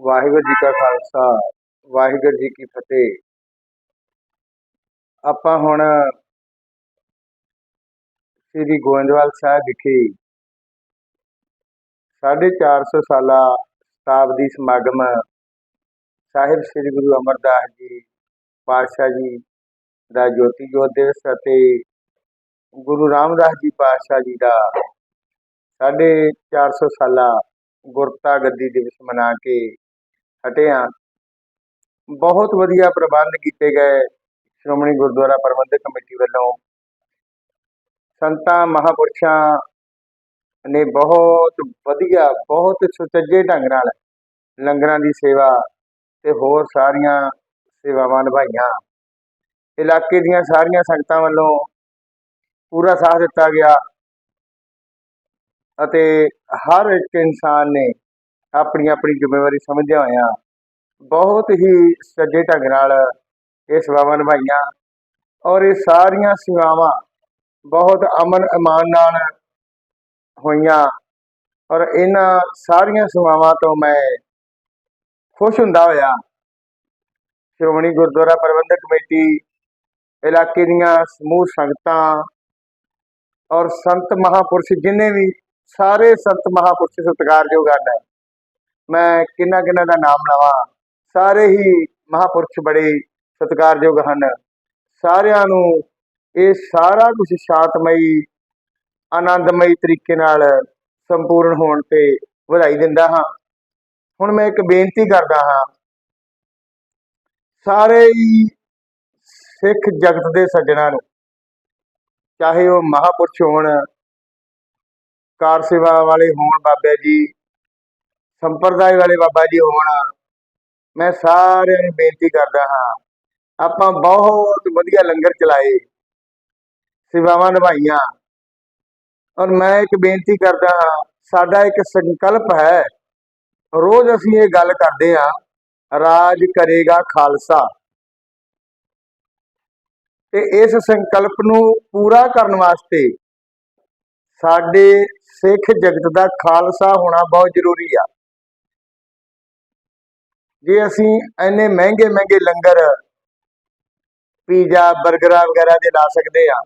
ਵਾਹਿਗੁਰੂ ਜੀ ਕਾ ਖਾਲਸਾ, ਵਾਹਿਗੁਰੂ ਜੀ ਕੀ ਫਤਿਹ। ਆਪਾਂ ਹੁਣ ਸ੍ਰੀ ਗੋਇੰਦਵਾਲ ਸਾਹਿਬ ਵਿਖੇ 450 ਸਾਲਾ ਸ਼ਤਾਬਦੀ ਸਮਾਗਮ ਸਾਹਿਬ ਸ੍ਰੀ ਗੁਰੂ ਅਮਰਦਾਸ ਜੀ ਪਾਤਸ਼ਾਹ ਜੀ ਦਾ ਜੋਤੀ ਜੋਤ ਦਿਵਸ ਅਤੇ ਗੁਰੂ ਰਾਮਦਾਸ ਜੀ ਪਾਤਸ਼ਾਹ ਜੀ ਦਾ 450 ਸਾਲਾ ਗੁਰਤਾ ਗੱਦੀ ਦਿਵਸ ਮਨਾ ਕੇ ਹਟੇ ਹਾਂ ਬਹੁਤ ਵਧੀਆ ਪ੍ਰਬੰਧ ਕੀਤੇ ਗਏ ਸ਼੍ਰੋਮਣੀ ਗੁਰਦੁਆਰਾ ਪ੍ਰਬੰਧਕ ਕਮੇਟੀ ਵੱਲੋਂ। ਸੰਤਾਂ, ਮਹਾਪੁਰਸ਼ਾਂ ਨੇ ਬਹੁਤ ਵਧੀਆ, ਬਹੁਤ ਸੁਚੱਜੇ ਢੰਗ ਨਾਲ ਲੰਗਰਾਂ ਦੀ ਸੇਵਾ ਤੇ ਹੋਰ ਸਾਰੀਆਂ ਸੇਵਾਵਾਂ ਨਿਭਾਈਆਂ। ਇਲਾਕੇ ਦੀਆਂ ਸਾਰੀਆਂ ਸੰਗਤਾਂ ਵੱਲੋਂ ਪੂਰਾ ਸਾਥ ਦਿੱਤਾ ਗਿਆ ਅਤੇ ਹਰ ਇੱਕ ਇਨਸਾਨ ਨੇ ਆਪਣੀ ਆਪਣੀ ਜ਼ਿੰਮੇਵਾਰੀ ਸਮਝਦਿਆਂ ਹੋਇਆਂ। ਬਹੁਤ ਹੀ ਸੱਜੇ ਢੰਗ ਨਾਲ ਇਹ ਸੇਵਾਵਾਂ ਨਿਭਾਈਆਂ ਔਰ ਇਹ ਸਾਰੀਆਂ ਸੇਵਾਵਾਂ ਬਹੁਤ ਅਮਨ ਇਮਾਨ ਨਾਲ ਹੋਈਆਂ ਔਰ ਇਹਨਾਂ ਸਾਰੀਆਂ ਸੇਵਾਵਾਂ ਤੋਂ ਮੈਂ ਖੁਸ਼ ਹੁੰਦਾ ਹੋਇਆ। ਸ਼੍ਰੋਮਣੀ ਗੁਰਦੁਆਰਾ ਪ੍ਰਬੰਧਕ ਕਮੇਟੀ, ਇਲਾਕੇ ਦੀਆਂ ਸਮੂਹ ਸੰਗਤਾਂ ਔਰ ਸੰਤ ਮਹਾਪੁਰਸ਼ ਜਿੰਨੇ ਵੀ ਸਾਰੇ ਸੰਤ ਮਹਾਪੁਰਸ਼ ਸਤਿਕਾਰਯੋਗ ਹਨ ਮੈਂ ਕਿੰਨਾ ਕਿੰਨਾ ਦਾ ਨਾਮ ਲਵਾਂ। ਸਾਰੇ ਹੀ ਮਹਾਪੁਰਸ਼ ਬੜੇ ਸਤਿਕਾਰਯੋਗ ਹਨ। ਸਾਰਿਆਂ ਨੂੰ ਇਹ ਸਾਰਾ ਕੁਝ ਸ਼ਾਂਤਮਈ, ਆਨੰਦਮਈ ਤਰੀਕੇ ਨਾਲ ਸੰਪੂਰਨ ਹੋਣ ਤੇ ਵਧਾਈ ਦਿੰਦਾ ਹਾਂ। ਹੁਣ ਮੈਂ ਇੱਕ ਬੇਨਤੀ ਕਰਦਾ ਹਾਂ। ਸਾਰੇ ਹੀ ਸਿੱਖ ਜਗਤ ਦੇ ਸੱਜਣਾਂ ਨੂੰ, ਚਾਹੇ ਉਹ ਮਹਾਪੁਰਸ਼ ਹੋਣ, ਕਾਰ ਸੇਵਾ ਵਾਲੇ ਹੋਣ ਬਾਬਾ ਜੀ ਸੰਪਰਦਾਇ ਵਾਲੇ ਬਾਬਾ ਜੀ ਹੋਣ, ਮੈਂ ਸਾਰਿਆਂ ਨੂੰ ਬੇਨਤੀ ਕਰਦਾ ਹਾਂ, ਆਪਾਂ ਬਹੁਤ ਵਧੀਆ ਲੰਗਰ ਚਲਾਏ, ਸੇਵਾਵਾਂ ਨਿਭਾਈਆਂ, ਔਰ ਮੈਂ ਇੱਕ ਬੇਨਤੀ ਕਰਦਾ ਹਾਂ, ਸਾਡਾ ਇੱਕ ਸੰਕਲਪ ਹੈ, ਰੋਜ਼ ਅਸੀਂ ਇਹ ਗੱਲ ਕਰਦੇ ਹਾਂ, ਰਾਜ ਕਰੇਗਾ ਖਾਲਸਾ। ਤੇ ਇਸ ਸੰਕਲਪ ਨੂੰ ਪੂਰਾ ਕਰਨ ਵਾਸਤੇ ਸਾਡੇ ਸਿੱਖ ਜਗਤ ਦਾ ਖਾਲਸਾ ਹੋਣਾ ਬਹੁਤ ਜ਼ਰੂਰੀ ਆ। ਜੇ ਅਸੀਂ ਇੰਨੇ ਮਹਿੰਗੇ ਮਹਿੰਗੇ ਲੰਗਰ, ਪੀਜ਼ਾ 버ਗਰਾਂ ਵਗੈਰਾ ਦੇ ਲਾ ਸਕਦੇ ਆ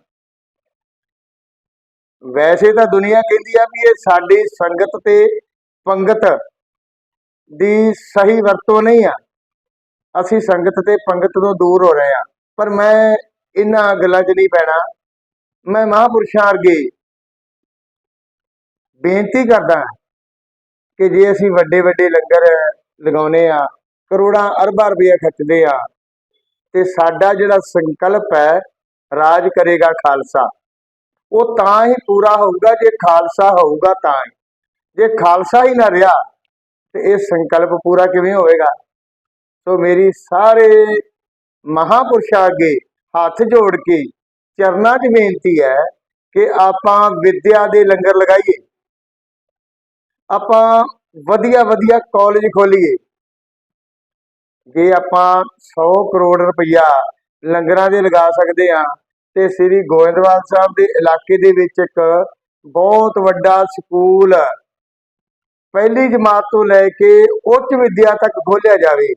ਵੈਸੇ ਤਾਂ ਦੁਨੀਆ ਕਹਿੰਦੀ ਆ ਵੀ ਇਹ ਸਾਡੀ ਸੰਗਤ ਤੇ ਪੰਗਤ ਦੀ ਸਹੀ ਵਰਤੋਂ ਨਹੀਂ ਆ। ਅਸੀਂ ਸੰਗਤ ਤੇ ਪੰਗਤ ਤੋਂ ਦੂਰ ਹੋ ਰਹੇ ਆ ਪਰ ਮੈਂ ਇਹਨਾਂ ਗੱਲਾਂ 'ਚ ਨਹੀਂ ਪੈਣਾ ਮੈਂ ਮਹਾਪੁਰਸ਼ਾਂ ਅਰਗੇ ਬੇਨਤੀ ਕਰਦਾ ਕਿ ਜੇ ਅਸੀਂ ਵੱਡੇ ਵੱਡੇ ਲੰਗਰ ਲਗਾਉਨੇ ਆ ਕਰੋੜਾਂ ਅਰਬਾਂ ਰੁਪਏ ਖਰਚਦੇ ਆ। ਤੇ ਸਾਡਾ ਜਿਹੜਾ ਸੰਕਲਪ ਹੈ, ਰਾਜ ਕਰੇਗਾ ਖਾਲਸਾ। ਉਹ ਤਾਂ ਹੀ ਪੂਰਾ ਹੋਊਗਾ, ਜੇ ਖਾਲਸਾ ਹੋਊਗਾ ਤਾਂ ਹੀ। ਜੇ ਖਾਲਸਾ ਹੀ ਨਾ ਰਿਹਾ, ਤੇ ਇਹ ਸੰਕਲਪ ਪੂਰਾ ਕਿਵੇਂ ਹੋਵੇਗਾ? ਸੋ ਮੇਰੀ ਸਾਰੇ ਮਹਾਪੁਰਸ਼ਾਂ ਅੱਗੇ ਹੱਥ ਜੋੜ ਕੇ, ਚਰਨਾਂ 'ਚ ਬੇਨਤੀ ਹੈ ਕਿ ਆਪਾਂ ਵਿਦਿਆ ਦੇ ਲੰਗਰ ਲਗਾਈਏ। ਆਪਾਂ ਵਧੀਆ ਵਧੀਆ ਕਾਲਜ ਖੋਲੀਏ। ਜੇ ਆਪਾਂ 100 ਕਰੋੜ ਰੁਪਈਆ ਲੰਗਰਾਂ ਦੇ ਲਗਾ ਸਕਦੇ ਆ ਤੇ ਸ੍ਰੀ ਗੋਇੰਦਵਾਲ ਸਾਹਿਬ ਦੇ ਇਲਾਕੇ ਦੇ ਵਿੱਚ ਇੱਕ ਬਹੁਤ ਵੱਡਾ ਸਕੂਲ ਪਹਿਲੀ ਜਮਾਤ ਤੋਂ ਲੈ ਕੇ ਉੱਚ ਵਿਦਿਆ ਤੱਕ ਖੋਲਿਆ ਜਾਵੇ,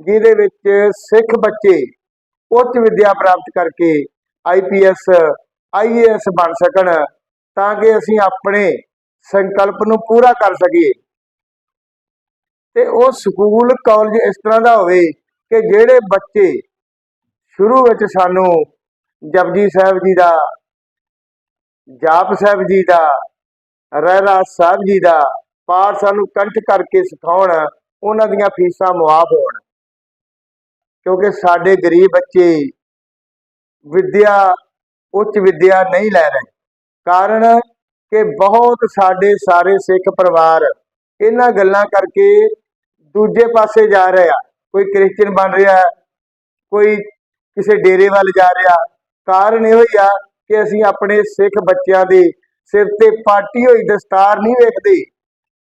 ਜਿਹਦੇ ਵਿੱਚ ਸਿੱਖ ਬੱਚੇ ਉੱਚ ਵਿਦਿਆ ਪ੍ਰਾਪਤ ਕਰਕੇ ਆਈਪੀਐਸ ਆਈਏਐਸ ਬਣ ਸਕਣ, ਤਾਂ ਕਿ ਅਸੀਂ ਆਪਣੇ ਸੰਕਲਪ ਨੂੰ ਪੂਰਾ ਕਰ ਸਕੀਏ। ਤੇ ਉਹ ਸਕੂਲ ਕਾਲਜ ਇਸ ਤਰ੍ਹਾਂ ਦਾ ਹੋਵੇ ਕਿ ਜਿਹੜੇ ਬੱਚੇ ਸ਼ੁਰੂ ਵਿੱਚ ਸਾਨੂੰ ਜਪਜੀ ਸਾਹਿਬ ਜੀ ਦਾ, ਜਾਪ ਸਾਹਿਬ ਜੀ ਦਾ ਰਹਿਰਾਸ ਸਾਹਿਬ ਜੀ ਦਾ ਪਾਠ ਸਾਨੂੰ ਕੰਠ ਕਰਕੇ ਸਿਖਾਉਣ, ਉਹਨਾਂ ਦੀਆਂ ਫੀਸਾਂ ਮੁਆਫ ਹੋਣ। ਕਿਉਂਕਿ ਸਾਡੇ ਗਰੀਬ ਬੱਚੇ ਵਿਦਿਆ, ਉੱਚ ਵਿਦਿਆ ਨਹੀਂ ਲੈ ਰਹੇ। ਕਾਰਨ ਕਿ ਬਹੁਤ ਸਾਡੇ ਸਾਰੇ ਸਿੱਖ ਪਰਿਵਾਰ ਇਹਨਾਂ ਗੱਲਾਂ ਕਰਕੇ ਦੂਜੇ ਪਾਸੇ ਜਾ ਰਿਹਾ। ਕੋਈ ਕ੍ਰਿਸਚੀਅਨ ਬਣ ਰਿਹਾ ਕੋਈ ਕਿਸੇ ਡੇਰੇ ਵੱਲ ਜਾ ਰਿਹਾ। ਕਾਰਨ ਇਹੋ ਹੀ ਆ ਕਿ ਅਸੀਂ ਆਪਣੇ ਸਿੱਖ ਬੱਚਿਆਂ ਦੇ ਸਿਰ ਤੇ ਪਾਟੀ ਹੋਈ ਦਸਤਾਰ ਨਹੀਂ ਵੇਖਦੇ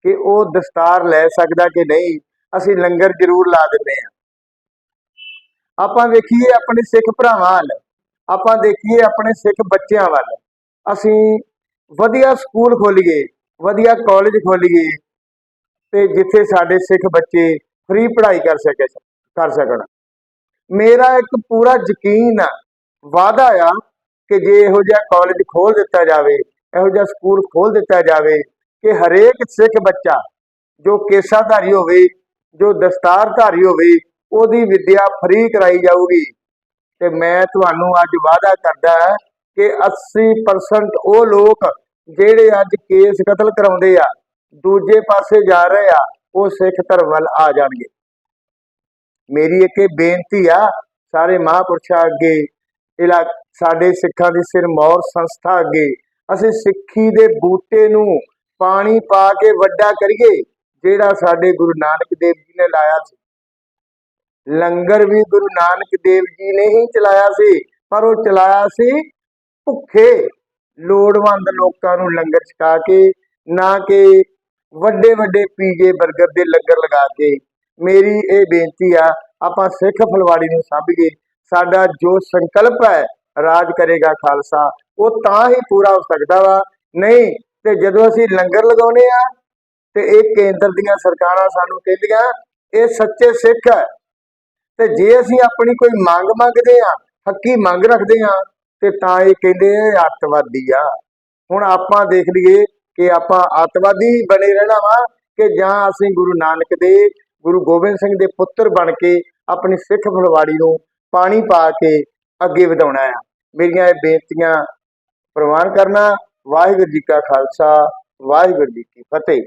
ਕਿ ਉਹ ਦਸਤਾਰ ਲੈ ਸਕਦਾ ਕਿ ਨਹੀਂ। ਅਸੀਂ ਲੰਗਰ ਜ਼ਰੂਰ ਲਾ ਦਿੰਦੇ ਆ ਆਪਾਂ ਵੇਖੀਏ ਆਪਣੇ ਸਿੱਖ ਭਰਾਵਾਂ ਵੱਲ, ਆਪਾਂ ਦੇਖੀਏ ਆਪਣੇ ਸਿੱਖ ਬੱਚਿਆਂ ਵੱਲ। ਅਸੀਂ ਵਧੀਆ ਸਕੂਲ ਖੋਲੀਏ, ਵਧੀਆ ਕਾਲਜ ਖੋਲੀਏ ਤੇ ਜਿੱਥੇ ਸਾਡੇ ਸਿੱਖ ਬੱਚੇ ਫ੍ਰੀ ਪੜ੍ਹਾਈ ਕਰ ਸਕੇ, ਕਰ ਸਕਣ। ਮੇਰਾ ਇੱਕ ਪੂਰਾ ਯਕੀਨ ਆ, ਵਾਅਦਾ ਆ ਕਿ ਜੇ ਇਹੋ ਜਿਹਾ ਕਾਲਜ ਖੋਲ ਦਿੱਤਾ ਜਾਵੇ, ਇਹੋ ਜਿਹਾ ਸਕੂਲ ਖੋਲ ਦਿੱਤਾ ਜਾਵੇ ਕਿ ਹਰੇਕ ਸਿੱਖ ਬੱਚਾ ਜੋ ਕੇਸਾਧਾਰੀ ਹੋਵੇ, ਜੋ ਦਸਤਾਰਧਾਰੀ ਹੋਵੇ, ਉਹਦੀ ਵਿੱਦਿਆ ਫ੍ਰੀ ਕਰਾਈ ਜਾਊਗੀ। ਤੇ ਮੈਂ ਤੁਹਾਨੂੰ ਅੱਜ ਵਾਅਦਾ ਕਰਦਾ ਹਾਂ ਕਿ 80% ਉਹ ਲੋਕ ਜਿਹੜੇ ਅੱਜ ਕੇਸ ਕਤਲ ਕਰਾਉਂਦੇ ਆ ਦੂਜੇ ਪਾਸੇ ਜਾ ਰਹੇ ਆ, ਉਹ ਸਿੱਖ ਧਰਮ ਵੱਲ ਆ ਜਾਣਗੇ। ਮੇਰੀ ਇੱਕ ਇਹ ਬੇਨਤੀ ਆ, ਸਾਰੇ ਮਹਾਂਪੁਰਸ਼ਾਂ ਅੱਗੇ, ਇਲਾ ਸਾਡੇ ਸਿੱਖਾਂ ਦੀ ਸਿਰਮੌਰ ਸੰਸਥਾ ਅੱਗੇ, ਅਸੀਂ ਸਿੱਖੀ ਦੇ ਬੂਟੇ ਨੂੰ ਪਾਣੀ ਪਾ ਕੇ ਵੱਡਾ ਕਰੀਏ, ਜਿਹੜਾ ਸਾਡੇ ਗੁਰੂ ਨਾਨਕ ਦੇਵ ਜੀ ਨੇ ਲਾਇਆ ਸੀ। ਲੰਗਰ ਵੀ ਗੁਰੂ ਨਾਨਕ ਦੇਵ ਜੀ ਨੇ ਹੀ ਚਲਾਇਆ ਸੀ, ਪਰ ਉਹ ਚਲਾਇਆ ਸੀ ਭੁੱਖੇ, ਲੋੜਵੰਦ ਲੋਕਾਂ ਨੂੰ ਲੰਗਰ ਛਕਾ ਕੇ, ਨਾ ਕਿ ਵੱਡੇ ਵੱਡੇ ਪੀਜੇ 버ਗਰ ਦੇ ਲੰਗਰ ਲਗਾ ਕੇ ਮੇਰੀ ਇਹ ਬੇਨਤੀ ਆ, ਆਪਾਂ ਸਿੱਖ ਫਲਵਾੜੀ ਨੂੰ ਸਾਂਭੀਏ ਸਾਡਾ ਜੋ ਸੰਕਲਪ ਹੈ, ਰਾਜ ਕਰੇਗਾ ਖਾਲਸਾ, ਉਹ ਤਾਂ ਹੀ ਪੂਰਾ ਹੋ ਸਕਦਾ ਵਾ। ਨਹੀਂ, ਤੇ ਜਦੋਂ ਅਸੀਂ ਲੰਗਰ ਲਗਾਉਨੇ ਆ, ਤੇ ਇਹ ਕੇਂਦਰ ਦੀਆਂ ਸਰਕਾਰਾਂ ਸਾਨੂੰ ਕਹਿੰਦੀਆਂ, ਇਹ ਸੱਚੇ ਸਿੱਖ ਹੈ। ਤੇ ਜੇ ਅਸੀਂ ਆਪਣੀ ਕੋਈ ਮੰਗ ਮੰਗਦੇ ਆ, ਹੱਕੀ ਮੰਗ ਰੱਖਦੇ ਆ, ਤੇ ਤਾਂ ਇਹ ਕਹਿੰਦੇ ਇਹ ਅੱਤਵਾਦੀ ਆ। ਹੁਣ ਆਪਾਂ ਦੇਖ ਲਈਏ ਕਿ ਆਪਾਂ ਅੱਤਵਾਦੀ ਬਣੇ ਰਹਿਣਾ ਵਾ ਕਿ ਜਾਂ ਅਸੀਂ ਗੁਰੂ ਨਾਨਕ ਦੇ, ਗੁਰੂ ਗੋਬਿੰਦ ਸਿੰਘ ਦੇ ਪੁੱਤਰ ਬਣ ਕੇ ਆਪਣੀ ਸਿੱਖ ਫਲਵਾੜੀ ਨੂੰ ਪਾਣੀ ਪਾ ਕੇ ਅੱਗੇ ਵਧਾਉਣਾ ਆ। ਮੇਰੀਆਂ ਇਹ ਬੇਨਤੀਆਂ ਪ੍ਰਵਾਨ ਕਰਨਾ, ਵਾਹਿਗੁਰੂ ਜੀ ਕਾ ਖਾਲਸਾ, ਵਾਹਿਗੁਰੂ ਜੀ ਕੀ ਫਤਿਹ।